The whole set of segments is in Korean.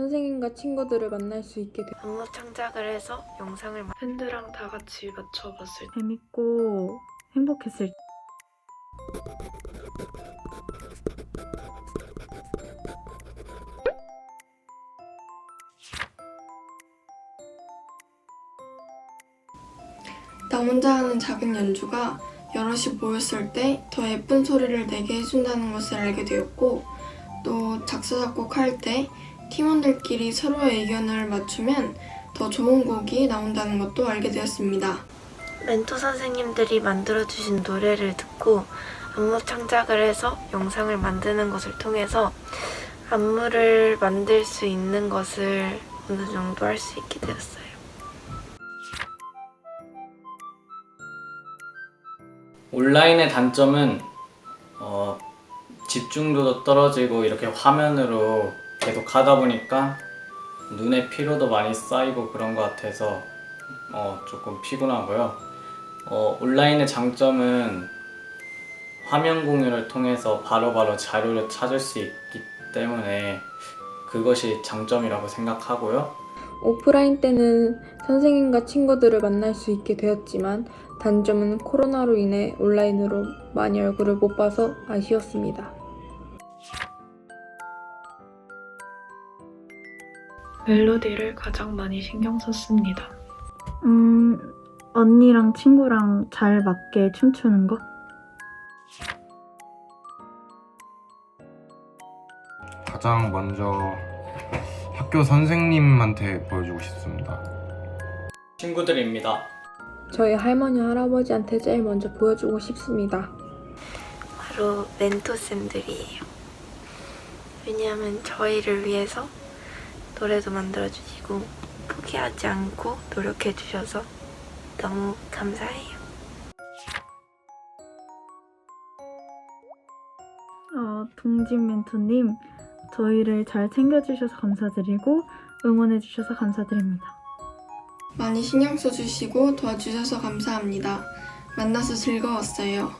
선생님과 친구들을 만날 수 있게 되 안무 창작을 해서 영상을 마- 팬들랑 다 같이 맞춰봤을 때. 재밌고 행복했을 때. 나 혼자 하는 작은 연주가 여럿이 모였을 때 더 예쁜 소리를 내게 해준다는 것을 알게 되었고 또 작사 작곡할 때 팀원들끼리 서로의 의견을 맞추면 더 좋은 곡이 나온다는 것도 알게 되었습니다. 멘토 선생님들이 만들어주신 노래를 듣고 안무 창작을 해서 영상을 만드는 것을 통해서 안무를 만들 수 있는 것을 어느 정도 할 수 있게 되었어요. 온라인의 단점은 어, 집중도도 떨어지고 이렇게 화면으로 계속 하다 보니까 눈에 피로도 많이 쌓이고 그런 것 같아서 어, 조금 피곤하고요. 어, 온라인의 장점은 화면 공유를 통해서 바로 바로 자료를 찾을 수 있기 때문에 그것이 장점이라고 생각하고요. 오프라인 때는 선생님과 친구들을 만날 수 있게 되었지만 단점은 코로나로 인해 온라인으로 많이 얼굴을 못 봐서 아쉬웠습니다. 멜로디를 가장 많이 신경 썼습니다. 음 언니랑 친구랑 잘 맞게 춤추는 거 가장 먼저 학교 선생님한테 보여주고 싶습니다. 친구들입니다. 저희 할머니 할아버지한테 제일 먼저 보여주고 싶습니다. 바로 멘토쌤들이에요. 왜냐하면 저희를 위해서 노래도 만들어주시고 포기하지 않고 노력해주셔서 너무 감사해요. 어, 동진 멘토님 저희를 잘 챙겨주셔서 감사드리고 응원해주셔서 감사드립니다. 많이 신경 써주시고 도와주셔서 감사합니다. 만나서 즐거웠어요.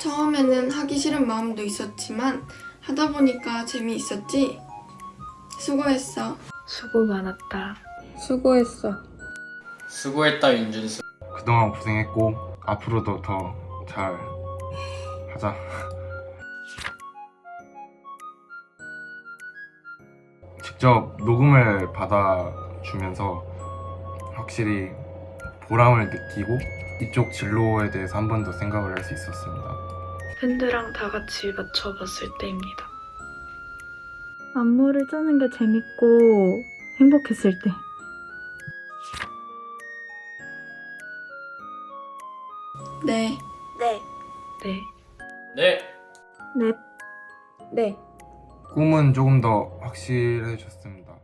처음에는 하기 싫은 마음도 있었지만 하다 보니까 재미있었지? 수고했어. 수고 많았다. 수고했어. 수고했다 윤준수. 그동안 고생했고 앞으로도 더 잘 하자. 직접 녹음을 받아주면서 확실히 보람을 느끼고 이쪽 진로에 대해서 한 번 더 생각을 할 수 있었습니다. 팬들랑 다 같이 맞춰봤을 때입니다. 안무를 짜는 게 재밌고 행복했을 때 네. 네. 네. 네. 네, 네. 꿈은 조금 더 확실해졌습니다.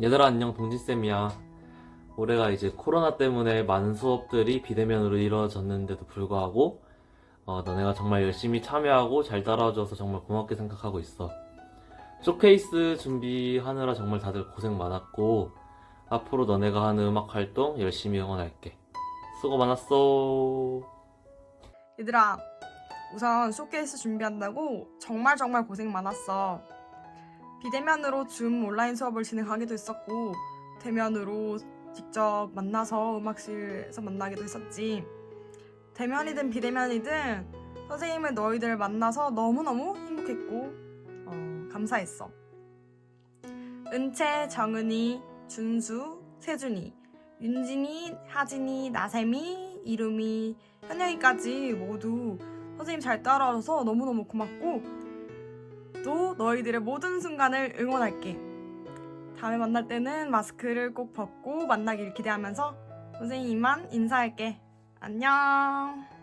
얘들아 안녕 동진쌤이야 올해가 이제 코로나 때문에 많은 수업들이 비대면으로 이루어졌는데도 불구하고 어, 너네가 정말 열심히 참여하고 잘 따라와줘서 정말 고맙게 생각하고 있어. 쇼케이스 준비하느라 정말 다들 고생 많았고 앞으로 너네가 하는 음악 활동 열심히 응원할게. 수고 많았어. 얘들아, 우선 쇼케이스 준비한다고 정말 정말 고생 많았어. 비대면으로 줌 온라인 수업을 진행하기도 했었고, 대면으로 직접 만나서 음악실에서 만나기도 했었지. 대면이든 비대면이든 선생님을 너희들 만나서 너무너무 행복했고, 어, 감사했어. 은채, 정은이, 준수, 세준이, 윤진이, 하진이, 나샘이, 이름이, 현영이까지 모두 선생님 잘 따라와줘서 너무너무 고맙고 또 너희들의 모든 순간을 응원할게. 다음에 만날 때는 마스크를 꼭 벗고 만나길 기대하면서 선생님 이만 인사할게. 안녕.